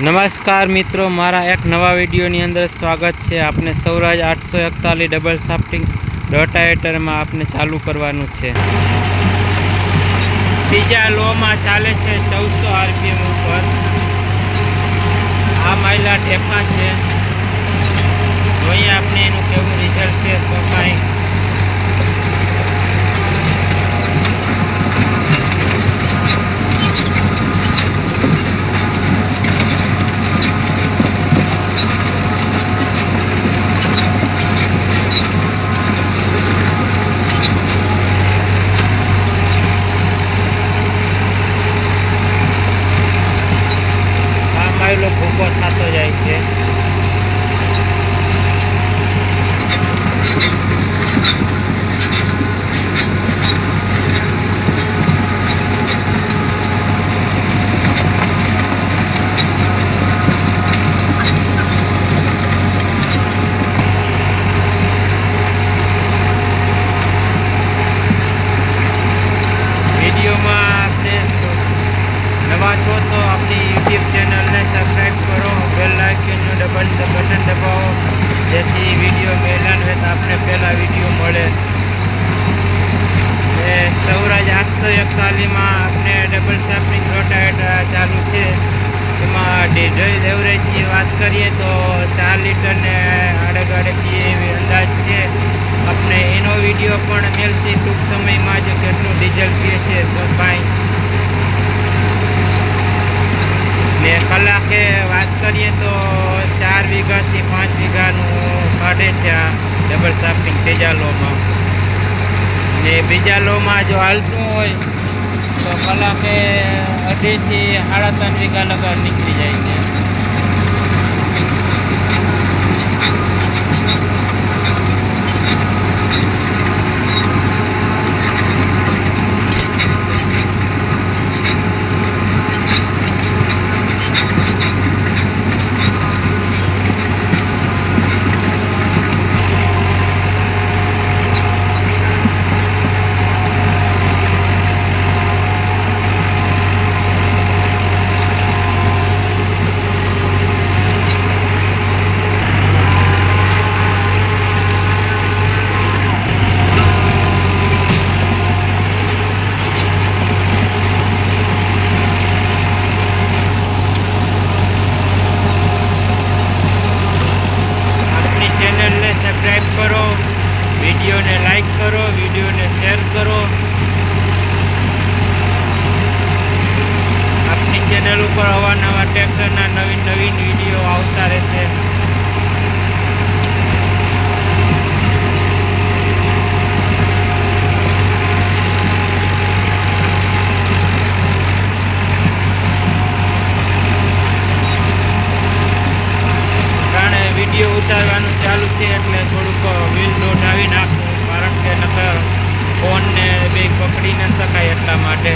નમસ્કાર મિત્રો, મારા એક નવા વિડીયોની અંદર સ્વાગત છે. આપણે સૌરાજ આઠસો એકતાલીસ ડબલ સાફ્ટિંગ રોટાવેટરમાં આપણે ચાલુ કરવાનું છે. બીજા લોમાં ચાલે છે ચૌદસો આરપીએમ ઉપર. આ માઇલા ટેપા છે. જોઈએ આપણે એનું કેવું રિઝલ્ટ છે તો કાંઈ આ ભૂકો થતો જાય છે વિડીયોમાં આપણે સ- નવા છો તો આપણી યુટ્યુબ ચેનલને સબસ્ક્રાઈબ કરો બેલ આઇકનનું ડબલ બટન દબાવો. જેથી વીડિયો પહેલાં હોય તો આપણે પહેલાં વીડિયો મળે. એ સૌરાજ આઠસો એકતાલીસમાં આપણે ડબલ સાફની રોટાવેટર ચાલુ છે. એમાં ડીઝલ એવરેજની વાત કરીએ તો ચાર લીટરને અડગ અડગી એવી અંદાજ છે. આપણે એનો વીડિયો પણ મેળશે ટૂંક સમયમાં જ કેટલું ડીઝલ પીએ છે તો કાંઈ ને કલાકે વાત કરીએ તો ચાર વીઘાથી પાંચ વીઘાનું છે આ ડબલ સાફિંગ ત્રીજા લોમાં. ને બીજા લોમાં જો હાલતું હોય, તો કલાકે અઢીથી સાડા ત્રણ વીઘા લગા નીકળી જાય છે આપણી ચેનલને સબસ્ક્રાઈબ કરો વિડીયોને લાઈક કરો વિડીયોને શેર કરો. આપની ચેનલ ઉપર અવારનવાર ટ્રેક્ટરના નવીન ફોનને પકડી ન શકાય એટલા માટે.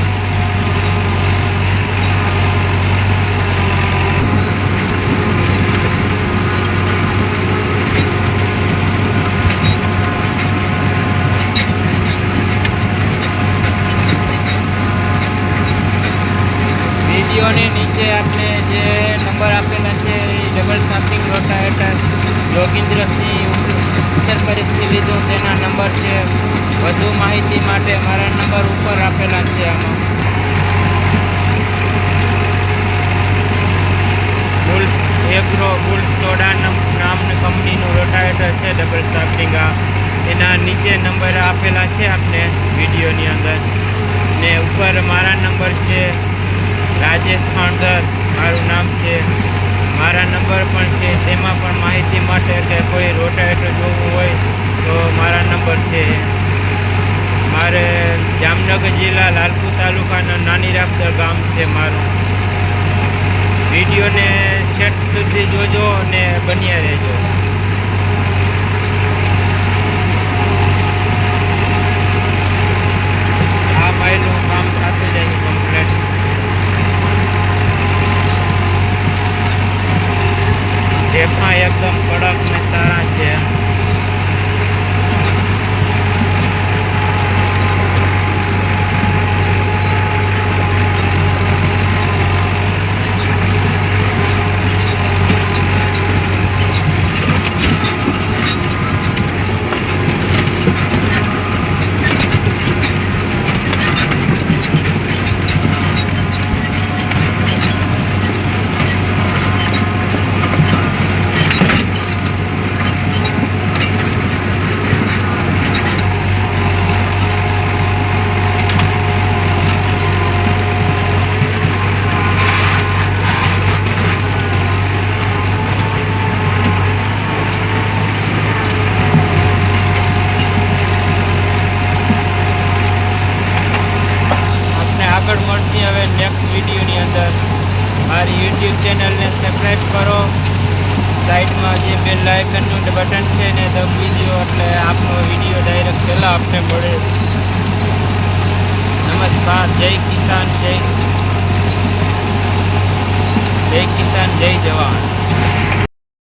વિડીયોની નીચે આપણે જે નંબર આપેલા છે એ ડબલ સાફિંગ હેઠળ યોગિન્દ્રસિંહ ઉત્તર પ્રદેશથી લીધો. તેના નંબર છે. વધુ માહિતી માટે મારા નંબર ઉપર આપેલા છે આમાં. બુલ્સ એગ્રો બુલ્સ સોડા નમ- નામની કંપનીનું રોટાવેટર છે, ડબલ સ્ટાફિંગ આ એના નીચે નંબર આપેલા છે આપને વિડીયોની અંદર. ને ઉપર મારા નંબર છે, રાજેશ ખાણગર મારું નામ છે. મારા નંબર પણ છે. તેમાં પણ માહિતી માટે કે કોઈ રોટાવેટર મારા છે. મારે જામનગર જિલ્લા લાલપુર તાલુકાના નાની રાપતર ગામ છે મારું. વિડીયોને છેટ સુધી જોજો અને બન્યા રહેજો. આ ભાઈનું કામ થતું જાય કમ્પ્લેટ ટેપમાં એકદમ કડક ને સારા છે. મળીએ હવે નેક્સ્ટ વિડીયોની અંદર. મારી યુટ્યુબ ચેનલને સબસ્ક્રાઈબ કરો. સાઈડમાં જે બે લાઇકનનું બટન છે ને દબી દો એટલે આપનો વીડિયો ડાયરેક્ટ પહેલાં આપને મળે. નમસ્કાર, જય કિસાન, જય જય કિસાન, જય જવાન.